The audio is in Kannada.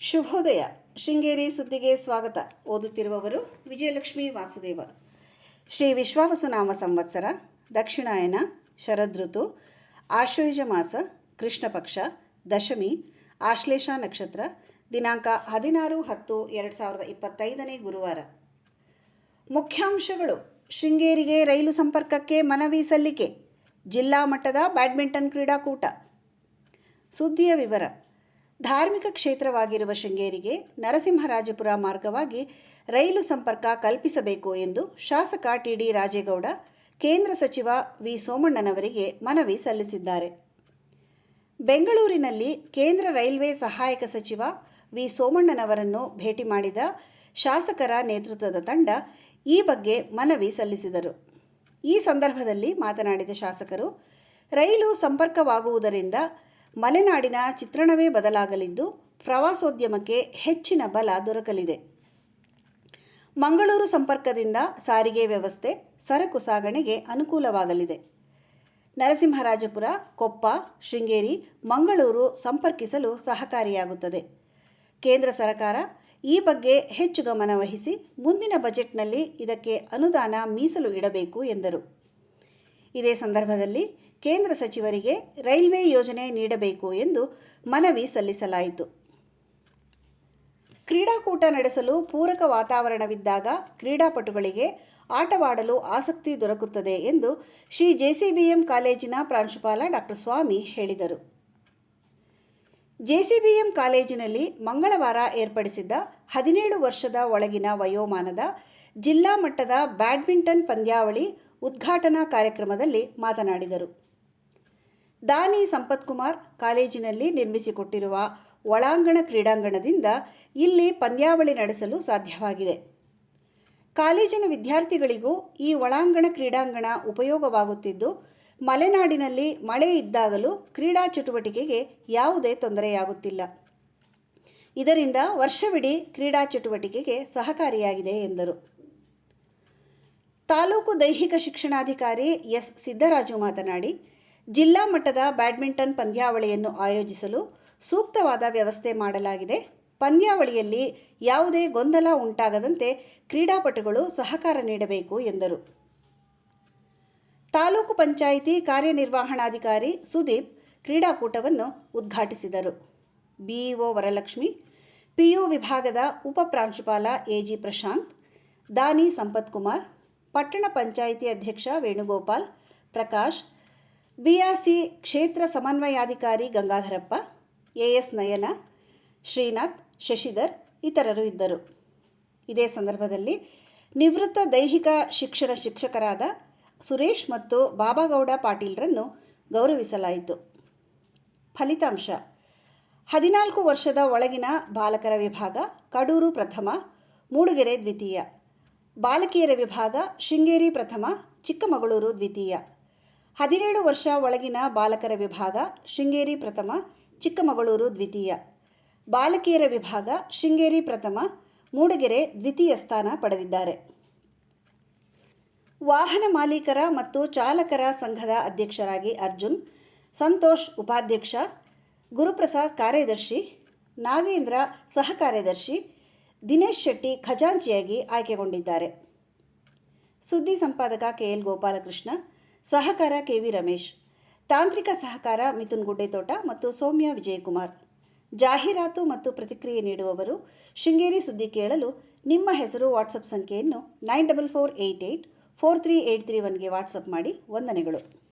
ಶುಭೋದಯ. ಶೃಂಗೇರಿ ಸುದ್ದಿಗೆ ಸ್ವಾಗತ. ಓದುತ್ತಿರುವವರು ವಿಜಯಲಕ್ಷ್ಮಿ ವಾಸುದೇವ. ಶ್ರೀ ವಿಶ್ವಾವಸುನಾಮ ಸಂವತ್ಸರ, ದಕ್ಷಿಣಾಯನ, ಶರದೃತು, ಆಶ್ವಯುಜ ಮಾಸ ಕೃಷ್ಣ ಪಕ್ಷ ದಶಮಿ, ಆಶ್ಲೇಷ ನಕ್ಷತ್ರ, ದಿನಾಂಕ ಹದಿನಾರು ಹತ್ತು ಎರಡು ಸಾವಿರದ ಇಪ್ಪತ್ತೈದನೇ ಗುರುವಾರ. ಮುಖ್ಯಾಂಶಗಳು. ಶೃಂಗೇರಿಗೆ ರೈಲು ಸಂಪರ್ಕಕ್ಕೆ ಮನವಿ ಸಲ್ಲಿಕೆ. ಜಿಲ್ಲಾ ಮಟ್ಟದ ಬ್ಯಾಡ್ಮಿಂಟನ್ ಕ್ರೀಡಾಕೂಟ. ಸುದ್ದಿಯ ವಿವರ. ಧಾರ್ಮಿಕ ಕ್ಷೇತ್ರವಾಗಿರುವ ಶೃಂಗೇರಿಗೆ ನರಸಿಂಹರಾಜಪುರ ಮಾರ್ಗವಾಗಿ ರೈಲು ಸಂಪರ್ಕ ಕಲ್ಪಿಸಬೇಕು ಎಂದು ಶಾಸಕ ಟಿಡಿ ರಾಜೇಗೌಡ, ಕೇಂದ್ರ ಸಚಿವ ವಿ. ಸೋಮಣ್ಣನವರಿಗೆ ಮನವಿ ಸಲ್ಲಿಸಿದ್ದಾರೆ. ಬೆಂಗಳೂರಿನಲ್ಲಿ ಕೇಂದ್ರ ರೈಲ್ವೆ ಸಹಾಯಕ ಸಚಿವ ವಿ. ಸೋಮಣ್ಣನವರನ್ನು ಭೇಟಿ ಮಾಡಿದ ಶಾಸಕರ ನೇತೃತ್ವದ ತಂಡ ಈ ಬಗ್ಗೆ ಮನವಿ ಸಲ್ಲಿಸಿದರು. ಈ ಸಂದರ್ಭದಲ್ಲಿ ಮಾತನಾಡಿದ ಶಾಸಕರು, ರೈಲು ಸಂಪರ್ಕವಾಗುವುದರಿಂದ ಮಲೆನಾಡಿನ ಚಿತ್ರಣವೇ ಬದಲಾಗಲಿದ್ದು ಪ್ರವಾಸೋದ್ಯಮಕ್ಕೆ ಹೆಚ್ಚಿನ ಬಲ ದೊರಕಲಿದೆ. ಮಂಗಳೂರು ಸಂಪರ್ಕದಿಂದ ಸಾರಿಗೆ ವ್ಯವಸ್ಥೆ ಸರಕು ಸಾಗಣೆಗೆ ಅನುಕೂಲವಾಗಲಿದೆ. ನರಸಿಂಹರಾಜಪುರ, ಕೊಪ್ಪ, ಶೃಂಗೇರಿ, ಮಂಗಳೂರು ಸಂಪರ್ಕಿಸಲು ಸಹಕಾರಿಯಾಗುತ್ತದೆ. ಕೇಂದ್ರ ಸರ್ಕಾರ ಈ ಬಗ್ಗೆ ಹೆಚ್ಚು ಗಮನ ವಹಿಸಿ ಮುಂದಿನ ಬಜೆಟ್ನಲ್ಲಿ ಇದಕ್ಕೆ ಅನುದಾನ ಮೀಸಲು ಇಡಬೇಕು ಎಂದರು. ಇದೇ ಸಂದರ್ಭದಲ್ಲಿ ಕೇಂದ್ರ ಸಚಿವರಿಗೆ ರೈಲ್ವೆ ಯೋಜನೆ ನೀಡಬೇಕು ಎಂದು ಮನವಿ ಸಲ್ಲಿಸಲಾಯಿತು. ಕ್ರೀಡಾಕೂಟ ನಡೆಸಲು ಪೂರಕ ವಾತಾವರಣವಿದ್ದಾಗ ಕ್ರೀಡಾಪಟುಗಳಿಗೆ ಆಟವಾಡಲು ಆಸಕ್ತಿ ದೊರಕುತ್ತದೆ ಎಂದು ಶ್ರೀ ಜೆಸಿಬಿಎಂ ಕಾಲೇಜಿನ ಪ್ರಾಂಶುಪಾಲ ಡಾಕ್ಟರ್ ಸ್ವಾಮಿ ಹೇಳಿದರು. ಜೆಸಿಬಿಎಂ ಕಾಲೇಜಿನಲ್ಲಿ ಮಂಗಳವಾರ ಏರ್ಪಡಿಸಿದ್ದ ಹದಿನೇಳು ವರ್ಷದ ಒಳಗಿನ ವಯೋಮಾನದ ಜಿಲ್ಲಾ ಮಟ್ಟದ ಬ್ಯಾಡ್ಮಿಂಟನ್ ಪಂದ್ಯಾವಳಿ ಉದ್ಘಾಟನಾ ಕಾರ್ಯಕ್ರಮದಲ್ಲಿ ಮಾತನಾಡಿದರು. ದಾನಿ ಸಂಪತ್ಕುಮಾರ್ ಕಾಲೇಜಿನಲ್ಲಿ ನಿರ್ಮಿಸಿಕೊಟ್ಟಿರುವ ಒಳಾಂಗಣ ಕ್ರೀಡಾಂಗಣದಿಂದ ಇಲ್ಲಿ ಪಂದ್ಯಾವಳಿ ನಡೆಸಲು ಸಾಧ್ಯವಾಗಿದೆ. ಕಾಲೇಜಿನ ವಿದ್ಯಾರ್ಥಿಗಳಿಗೂ ಈ ಒಳಾಂಗಣ ಕ್ರೀಡಾಂಗಣ ಉಪಯೋಗವಾಗುತ್ತಿದ್ದು, ಮಲೆನಾಡಿನಲ್ಲಿ ಮಳೆ ಇದ್ದಾಗಲೂ ಕ್ರೀಡಾ ಚಟುವಟಿಕೆಗೆ ಯಾವುದೇ ತೊಂದರೆಯಾಗುತ್ತಿಲ್ಲ. ಇದರಿಂದ ವರ್ಷವಿಡೀ ಕ್ರೀಡಾ ಚಟುವಟಿಕೆಗೆ ಸಹಕಾರಿಯಾಗಿದೆ ಎಂದರು. ತಾಲೂಕು ದೈಹಿಕ ಶಿಕ್ಷಣಾಧಿಕಾರಿ ಎಸ್ ಸಿದ್ದರಾಜು ಮಾತನಾಡಿ ಜಿಲ್ಲಾ ಮಟ್ಟದ ಬ್ಯಾಡ್ಮಿಂಟನ್ ಪಂದ್ಯಾವಳಿಯನ್ನು ಆಯೋಜಿಸಲು ಸೂಕ್ತವಾದ ವ್ಯವಸ್ಥೆ ಮಾಡಲಾಗಿದೆ. ಪಂದ್ಯಾವಳಿಯಲ್ಲಿ ಯಾವುದೇ ಗೊಂದಲ ಉಂಟಾಗದಂತೆ ಕ್ರೀಡಾಪಟುಗಳು ಸಹಕಾರ ನೀಡಬೇಕು ಎಂದರು. ತಾಲೂಕು ಪಂಚಾಯಿತಿ ಕಾರ್ಯನಿರ್ವಹಣಾಧಿಕಾರಿ ಸುದೀಪ್ ಕ್ರೀಡಾಕೂಟವನ್ನು ಉದ್ಘಾಟಿಸಿದರು. ಬಿಇಒ ವರಲಕ್ಷ್ಮಿ, ಪಿಯು ವಿಭಾಗದ ಉಪ ಪ್ರಾಂಶುಪಾಲ ಎಜಿ ಪ್ರಶಾಂತ್, ದಾನಿ ಸಂಪತ್ಕುಮಾರ್, ಪಟ್ಟಣ ಪಂಚಾಯಿತಿ ಅಧ್ಯಕ್ಷ ವೇಣುಗೋಪಾಲ್, ಪ್ರಕಾಶ್ ಬಿಆರ್ಸಿ ಕ್ಷೇತ್ರ ಸಮನ್ವಯಾಧಿಕಾರಿ ಗಂಗಾಧರಪ್ಪ ಎಎಸ್ ನಯನ, ಶ್ರೀನಾಥ್, ಶಶಿಧರ್ ಇತರರು ಇದ್ದರು. ಇದೇ ಸಂದರ್ಭದಲ್ಲಿ ನಿವೃತ್ತ ದೈಹಿಕ ಶಿಕ್ಷಣ ಶಿಕ್ಷಕರಾದ ಸುರೇಶ್ ಮತ್ತು ಬಾಬಾಗೌಡ ಪಾಟೀಲ್ರನ್ನು ಗೌರವಿಸಲಾಯಿತು. ಫಲಿತಾಂಶ, ಹದಿನಾಲ್ಕು ವರ್ಷದ ಒಳಗಿನ ಬಾಲಕರ ವಿಭಾಗ, ಕಡೂರು ಪ್ರಥಮ, ಮೂಡುಗೆರೆ ದ್ವಿತೀಯ, ಬಾಲಕಿಯರ ವಿಭಾಗ, ಶೃಂಗೇರಿ ಪ್ರಥಮ, ಚಿಕ್ಕಮಗಳೂರು ದ್ವಿತೀಯ. ಹದಿನೇಳು ವರ್ಷ ಒಳಗಿನ ಬಾಲಕರ ವಿಭಾಗ ಶೃಂಗೇರಿ ಪ್ರಥಮ, ಚಿಕ್ಕಮಗಳೂರು ದ್ವಿತೀಯ. ಬಾಲಕಿಯರ ವಿಭಾಗ ಶೃಂಗೇರಿ ಪ್ರಥಮ, ಮೂಡಿಗೆರೆ ದ್ವಿತೀಯ ಸ್ಥಾನ ಪಡೆದಿದ್ದಾರೆ. ವಾಹನ ಮಾಲೀಕರ ಮತ್ತು ಚಾಲಕರ ಸಂಘದ ಅಧ್ಯಕ್ಷರಾಗಿ ಅರ್ಜುನ್, ಸಂತೋಷ್ ಉಪಾಧ್ಯಕ್ಷ, ಗುರುಪ್ರಸಾದ್ ಕಾರ್ಯದರ್ಶಿ, ನಾಗೇಂದ್ರ ಸಹ ಕಾರ್ಯದರ್ಶಿ ದಿನೇಶ್ ಶೆಟ್ಟಿ ಖಜಾಂಚಿಯಾಗಿ ಆಯ್ಕೆಗೊಂಡಿದ್ದಾರೆ. ಸುದ್ದಿ ಸಂಪಾದಕ ಕೆ ಎಲ್ ಗೋಪಾಲಕೃಷ್ಣ ಸಹಕಾರ ಕೆ ವಿ ರಮೇಶ್, ತಾಂತ್ರಿಕ ಸಹಕಾರ ಮಿಥುನ್ ಗುಡ್ಡೆತೋಟ ಮತ್ತು ಸೌಮ್ಯ ವಿಜಯಕುಮಾರ್. ಜಾಹೀರಾತು ಮತ್ತು ಪ್ರತಿಕ್ರಿಯೆ ನೀಡುವವರು ಶೃಂಗೇರಿ ಸುದ್ದಿ ಕೇಳಲು ನಿಮ್ಮ ಹೆಸರು, ವಾಟ್ಸಪ್ ಸಂಖ್ಯೆಯನ್ನು nine double four eight eight four three eight three ಒನ್ಗೆ WhatsApp ಮಾಡಿ, ವಂದನೆಗಳು.